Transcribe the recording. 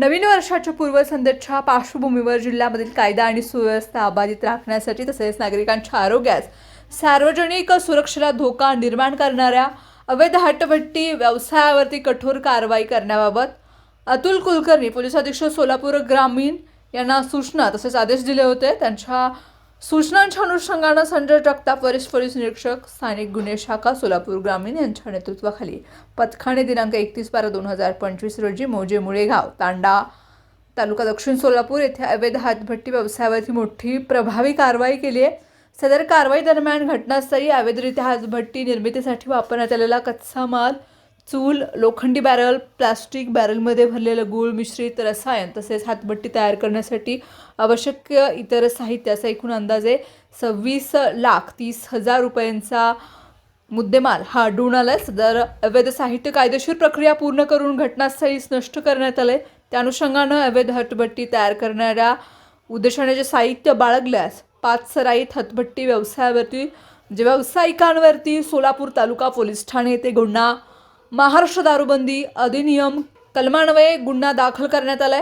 नवीन वर्षाच्या पूर्वसंध्येच्या पार्श्वभूमीवर जिल्ह्यामधील कायदा आणि सुव्यवस्था अबाधित राखण्यासाठी तसेच नागरिकांच्या आरोग्यास सार्वजनिक सुरक्षेला धोका निर्माण करणाऱ्या अवैध हटभट्टी व्यवसायावरती कठोर कारवाई करण्याबाबत अतुल कुलकर्णी पोलीस अधीक्षक सोलापूर ग्रामीण यांना सूचना तसेच आदेश दिले होते. त्यांच्या सूचनांच्या अनुषंगानं संजय जगताप वरिष्ठ पोलीस निरीक्षक स्थानिक गुन्हे शाखा सोलापूर ग्रामीण यांच्या नेतृत्वाखाली पथकाने दिनांक एकतीस बारा दोन हजार पंचवीस रोजी मोजे मुळेगाव तांडा तालुका दक्षिण सोलापूर येथे अवैध हातभट्टी व्यवसायावरती मोठी प्रभावी कारवाई केली आहे. सदर कारवाई दरम्यान घटनास्थळी अवैधरित्या हातभट्टी निर्मितीसाठी वापरण्यात आलेला कच्चा माल चूल लोखंडी बॅरल प्लास्टिक बॅरलमध्ये भरलेलं गूळ मिश्रित रसायन तसेच हातभट्टी तयार करण्यासाठी आवश्यक इतर साहित्याचा एकूण अंदाजे सव्वीस लाख तीस हजार रुपयांचा मुद्देमाल हा आढळून आलाच सदर अवैध साहित्य कायदेशीर प्रक्रिया पूर्ण करून घटनास्थळीच नष्ट करण्यात आले त्या अनुषंगानं अवैध हटभट्टी तयार करणाऱ्या उद्देशाने जे साहित्य बाळगल्यास पाच सराईत हतभट्टी व्यवसायावरती जे व्यावसायिकांवरती सोलापूर तालुका पोलीस ठाणे येथे गुन्हा महाराष्ट्र दारूबंदी अधिनियम कलमान्वये गुन्हा दाखल करण्यात आलाय.